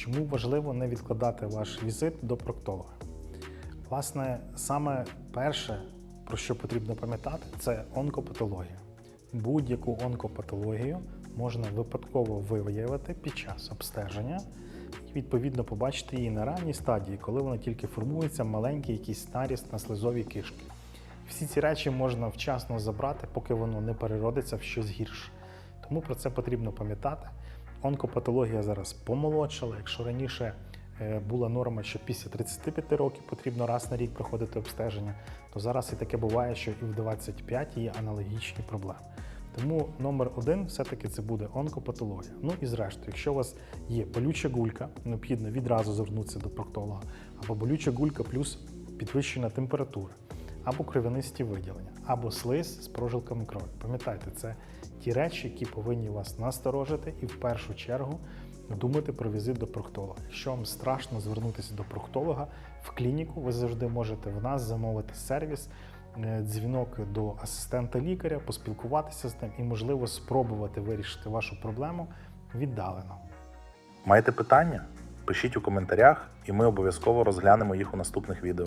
Чому важливо не відкладати ваш візит до проктолога? Власне, саме перше, про що потрібно пам'ятати, це онкопатологія. Будь-яку онкопатологію можна випадково виявити під час обстеження і відповідно побачити її на ранній стадії, коли вона тільки формується маленький якийсь наріст на слизовій кишки. Всі ці речі можна вчасно забрати, поки воно не переродиться в щось гірше. Тому про це потрібно пам'ятати. Онкопатологія зараз помолодшала. Якщо раніше е, була норма, що після 35 років потрібно раз на рік проходити обстеження, то зараз і таке буває, що і в 25 є аналогічні проблеми. Тому номер один все-таки це буде онкопатологія. Ну і зрештою, якщо у вас є болюча гулька, необхідно відразу звернутися до проктолога, або болюча гулька плюс підвищена температура, або кров'янисті виділення, або слиз з прожилками крові. Пам'ятайте, це ті речі, які повинні вас насторожити і в першу чергу думати про візит до проктолога. Якщо вам страшно звернутися до проктолога в клініку, ви завжди можете в нас замовити сервіс, е, дзвінок до асистента лікаря, поспілкуватися з ним і, можливо, спробувати вирішити вашу проблему віддалено. Маєте питання? Пишіть у коментарях, і ми обов'язково розглянемо їх у наступних відео.